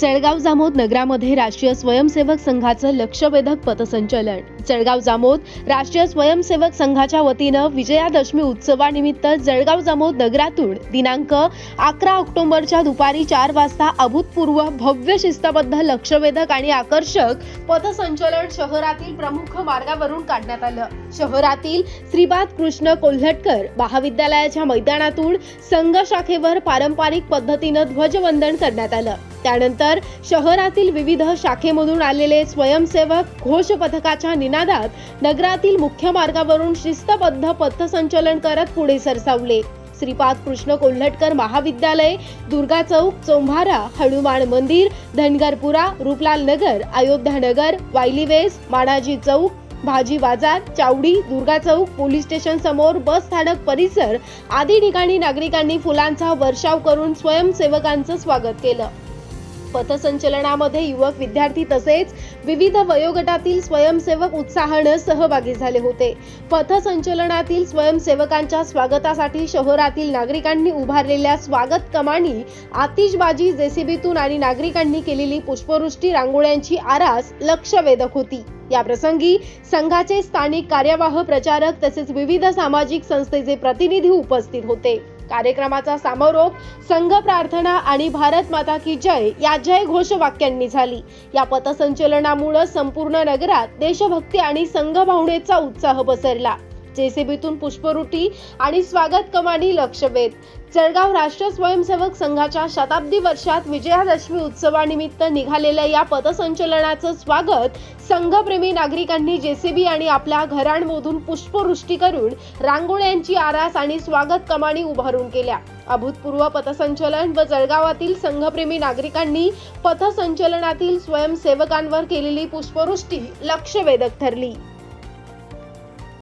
जळगाव जामोद नगरामध्ये राष्ट्रीय स्वयंसेवक संघाचं लक्षवेधक पथसंचलन. जळगाव जामोद राष्ट्रीय स्वयंसेवक संघाच्या वतीनं विजयादशमी उत्सवानिमित्त जळगाव जामोद नगरातून दिनांक अकरा ऑक्टोबरच्या दुपारी चार वाजता अभूतपूर्व भव्य शिस्तबद्ध लक्षवेधक आणि आकर्षक पथसंचलन शहरातील प्रमुख मार्गावरून काढण्यात आलं. शहरातील श्रीपाद कृष्ण कोल्हटकर महाविद्यालयाच्या मैदानातून संघ शाखेवर पारंपरिक पद्धतीनं ध्वजवंदन करण्यात आलं. त्यानंतर शहरातील विविध शाखेमधून आलेले स्वयंसेवक घोष पथकाच्या निनादात नगरातील मुख्य मार्गावरून शिस्तबद्ध पथसंचलन करत पुढे सरसावले. श्रीपाद कृष्ण कोल्हटकर महाविद्यालय दुर्गा चौक चोंभारा हनुमान मंदिर धनगरपुरा रूपलाल नगर अयोध्या नगर वायलीवेस माणाजी चौक भाजी बाजार चावडी दुर्गा चौक पोलीस स्टेशन समोर बस स्थानक परिसर आदी ठिकाणी नागरिकांनी फुलांचा वर्षाव करून स्वयंसेवकांचं स्वागत केलं. पथसंचलनामध्ये युवक विद्यार्थी तसेच विविध वयोगटातील स्वयंसेवक उत्साहानं सहभागी झाले होते. पथसंचलनातील स्वयंसेवकांच्या स्वागतासाठी शहरातील नागरिकांनी उभारलेल्या स्वागत कमानी आतिषबाजी जेसीबीतून आणि नागरिकांनी केलेली पुष्पवृष्टी रांगोळ्यांची आरास लक्षवेधक होती. या प्रसंगी संघाचे स्थानिक कार्यवाह प्रचारक तसेच विविध सामाजिक संस्थेचे प्रतिनिधी उपस्थित होते. कार्यक्रमाचा समारोप संघ प्रार्थना आणि भारत माता की जय या जय घोष वाक्यांनी झाली. या पथसंचलनामुळे संपूर्ण नगरात देशभक्ती आणि संघ भावनेचा उत्साह पसरला. जेसीबीतून पुष्परुटी आणि स्वागत कमानी लक्षवेध. जळगाव राष्ट्र स्वयंसेवक संघाच्या शताब्दी वर्षात विजयादशमी उत्सवानिमित्त निघालेल्या या पथसंचलनाचं स्वागत संघप्रेमी नागरिकांनी जेसीबी आणि आपल्या घरांमधून पुष्पवृष्टी करून रांगोळ्यांची आरास आणि स्वागत कमानी उभारून केल्या. अभूतपूर्व पथसंचलन व जळगावातील संघप्रेमी नागरिकांनी पथसंचलनातील स्वयंसेवकांवर केलेली पुष्पवृष्टी लक्षवेधक ठरली.